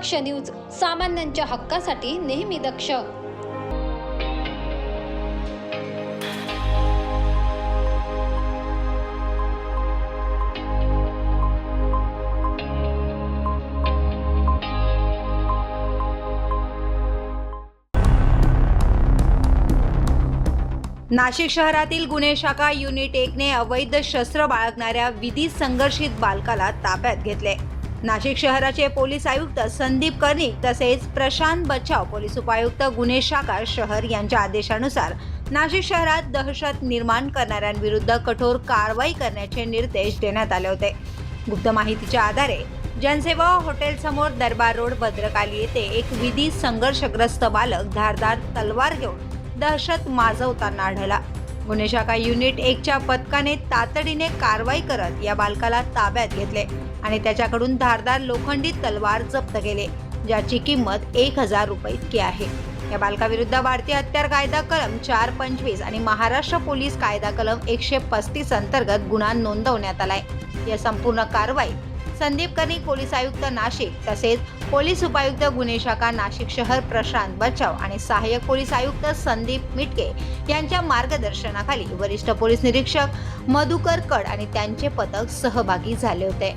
दक्ष news सामान्यांच्या हक्कासाठी नेहमी दक्ष. नाशिक शहरातील गुन्हे शाखा युनिट एकने अवैध शस्त्र बाळगणाऱ्या विधी संघर्षित बालकाला ताब्यात घेतले. नाशिक शहराचे पोलीस आयुक्त संदीप कर्णिक तसेच प्रशांत बचाव पोलीस उपायुक्त गुन्हे शाखा शहर यांच्या आदेशानुसार नाशिक शहरात दहशत निर्माण करणाऱ्यांविरुद्ध कठोर कारवाई करण्याचे निर्देश देण्यात आले होते. गुप्त माहितीच्या आधारे जनसेवा हॉटेलसमोर दरबार रोड भद्रकाली येथे एक विधी संघर्षग्रस्त बालक धारदार तलवार घेऊन दहशत माजवताना आढळला. गुन्हे शाखा युनिट एकच्या पथकाने तातडीने कारवाई करत या बालकाला ताब्यात घेतले आणि त्याच्याकडून धारदार लोखंडी तलवार जप्त केले ज्याची किंमत एक हजार रुपये इतकी आहे. या बालकाविरुद्ध भारतीय हत्यार कायदा कलम चार पंचवीस आणि महाराष्ट्र पोलीस कायदा कलम एकशे पस्तीस अंतर्गत गुन्हा नोंदवण्यात आलाय. या संपूर्ण कारवाई संदीप कर्णिक पोलीस आयुक्त नाशिक तसेच पोलीस उपायुक्त गुन्हे शाखा नाशिक शहर प्रशांत बचाव आणि सहाय्यक पोलीस आयुक्त संदीप मिटके यांच्या मार्गदर्शनाखाली वरिष्ठ पोलीस निरीक्षक मधुकर कड आणि त्यांचे पथक सहभागी झाले होते.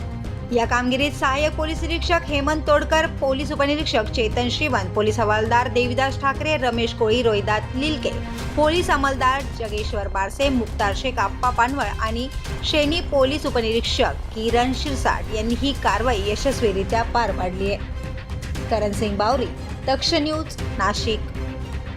या कामगिरीत सहाय्यक पोलीस निरीक्षक हेमंत तोडकर पोलीस उपनिरीक्षक चेतन श्रीवंत पोलीस हवालदार देविदास ठाकरे रमेश कोळी रोहिदास लिलके पोलीस अंमलदार जगेश्वर बारसे मुक्तार शेख आप्पा पानवळ आणि शेनी पोलीस उपनिरीक्षक किरण शिरसाट यांनी ही कारवाई यशस्वीरित्या पार पाडली आहे. करण सिंग बावरी दक्ष न्यूज नाशिक.